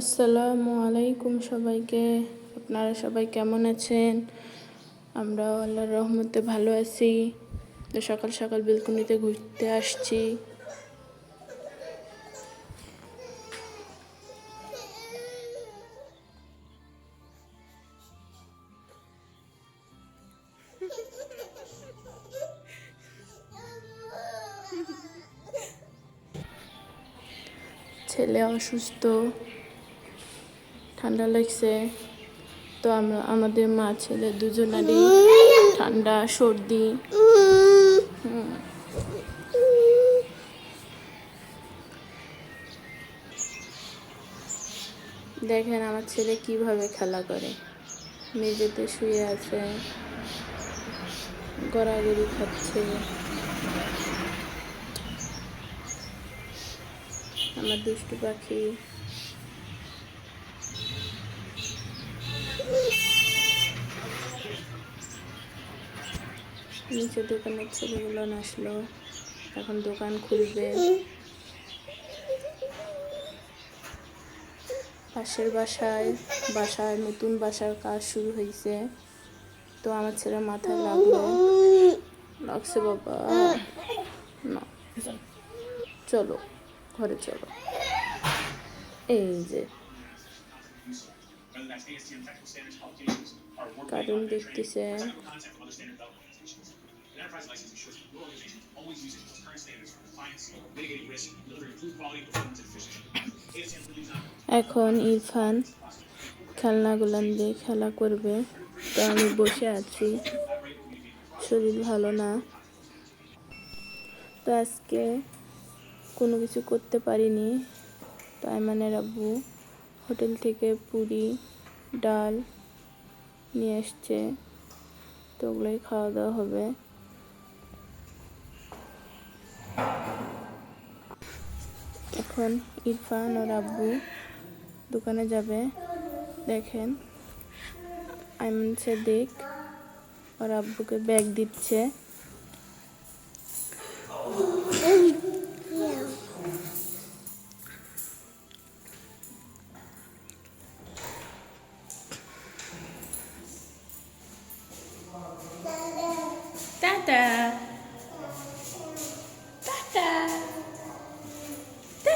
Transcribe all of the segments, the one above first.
আসসালামু আলাইকুম সবাইকে। আপনারা সবাই কেমন আছেন? আমরা আল্লাহর রহমতে ভালো আছি। তো সকাল সকাল বেলকুনিতে ঘুরতে আসছি। ছেলে অসুস্থ। ঠান্ডা লাগছে। তো আমরা, আমাদের মা, ছেলে দুজনারই ঠান্ডা, সর্দি। দেখেন আমার ছেলে কীভাবে খেলা করে। মেঝেতে শুয়ে আছে। গড়াগড়ি খাচ্ছে। আমার দুষ্টু পাখি নিচে দোকানের ছেলেগুলো আসলো এখন দোকান খুলবে। পাশের বাসায় বাসায় নতুন বাসার কাজ শুরু হয়েছে তো আমার ছেলে মাথায় লাগল, লাগছে বাবা। না, চলো, ঘরে চলো। এই যে কার্টুন দেখতেছে এখন ইরফান খেলনাগুলান দিয়ে খেলা করবে তো আমি বসে আছি শরীর ভালো না তো আজকে কোনো কিছু করতে পারিনি তো আইমানের আব্বু হোটেল থেকে পুরি, ডাল নিয়ে এসছে তো ওগুলোই খাওয়া দাওয়া হবে। এখন ইরফান ওর আব্বু দোকানে যাবে। দেখেন, আইমন সেদিক ওর আব্বুকে ব্যাগ দিচ্ছে।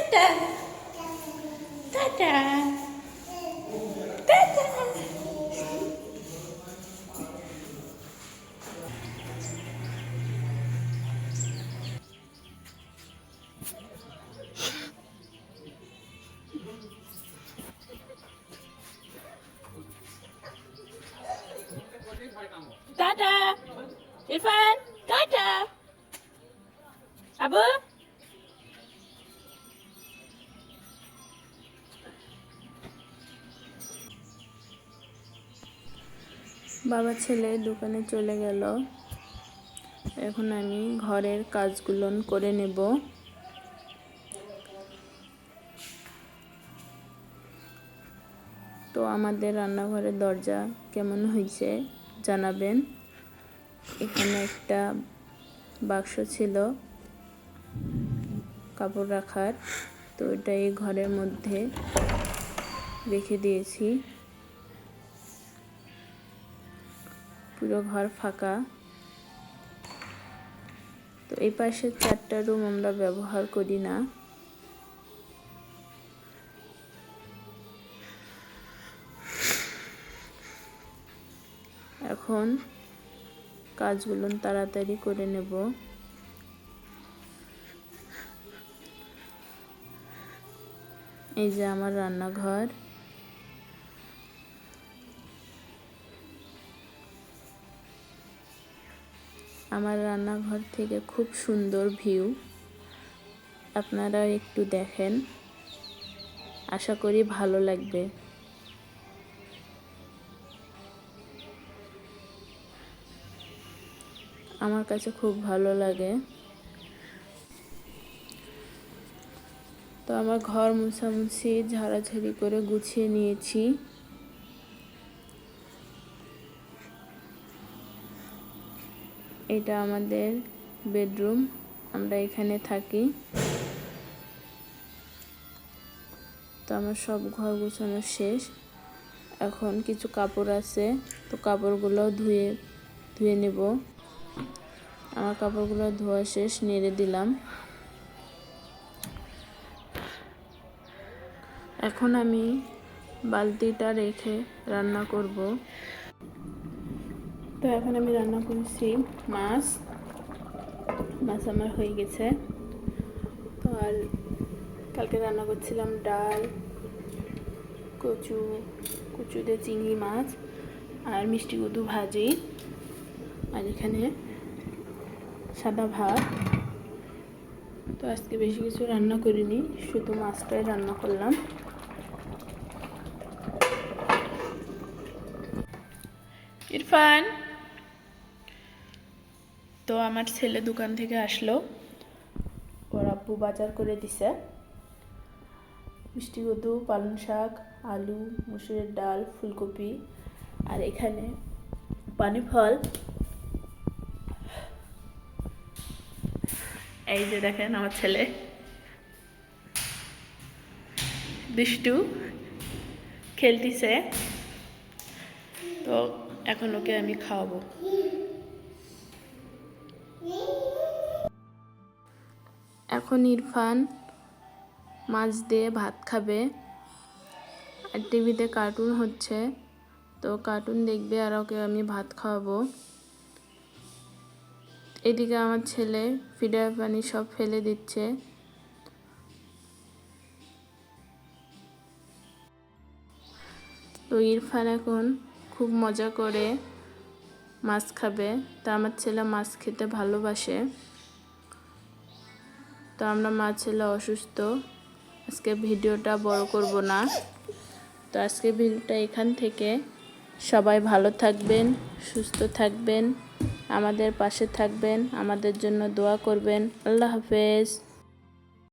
Dadah. Dadah. Dadah. Dadah. Irfan, dadah. Apa? বাবা ছেলে দোকানে চলে গেল। এখন আমি ঘরের কাজগুলো করে নেব। তো আমাদের রান্নাঘরের দরজা কেমন হয়েছে জানাবেন। এখানে একটা বাক্স ছিল কাপড় রাখার, তো এটা এই ঘরের মধ্যে রেখে দিয়েছি। পুরো ঘর ফাঁকা। তো এই পাশের চারটা রুম আমরা ব্যবহার করি না। এখন কাজগুলো তাড়াতাড়ি করে নেব। এই যে আমার রান্নাঘর। আমার রান্নাঘর থেকে খুব সুন্দর ভিউ। আপনারা একটু দেখেন। আশা করি ভালো লাগবে। আমার কাছে খুব ভালো লাগে। তো আমার ঘর মুছামুছি, ঝাড়াঝাড়ি করে গুছিয়ে নিয়েছি। এটা আমাদের বেডরুম, আমরা এখানে থাকি। তো আমার সব ঘর গোছানো শেষ। এখন কিছু কাপড় আছে, তো কাপড়গুলো ধুয়ে ধুয়ে নেব। আমার কাপড়গুলো ধোয়া শেষ, নেড়ে দিলাম। এখন আমি বালতিটা রেখে রান্না করব। তো এখন আমি রান্না করেছি মাছ। মাছ আমার হয়ে গেছে। আর কালকে রান্না করছিলাম ডাল, কচু কচু দিয়ে চিংড়ি মাছ আর মিষ্টি কদু ভাজি। আর এখানে সাদা ভাত। তো আজকে বেশি কিছু রান্না করিনি, শুধু মাছটাই রান্না করলাম। ইরফান? তো আমার ছেলে দোকান থেকে আসলো। ওর আব্বু বাজার করে দিছে। মিষ্টি কদু পালং শাক, আলু, মুসুরের ডাল, ফুলকপি আর এখানে পানি ফল। এই যে দেখেন আমার ছেলে। দুষ্টু খেলতিছে। তো এখন ওকে আমি খাওয়াবো। এখন ইরফান মাছ দিয়ে ভাত খাবে আর টিভিতে কার্টুন হচ্ছে। তো কার্টুন দেখবে আর ওকে আমি ভাত খাওয়াবো। এদিকে আমার ছেলে ফিডার পানি সব ফেলে দিচ্ছে। তো ইরফান এখন খুব মজা করে মাছ খাবে। তা আমার ছেলে মাছ খেতে ভালোবাসে। তো আমরা মা ছেলে অসুস্থ। আজকে ভিডিওটা বড় করব না। তো আজকে ভিডিওটা এখান থেকে সবাই ভালো থাকবেন, সুস্থ থাকবেন, আমাদের পাশে থাকবেন, আমাদের জন্য দোয়া করবেন। আল্লাহ হাফেজ।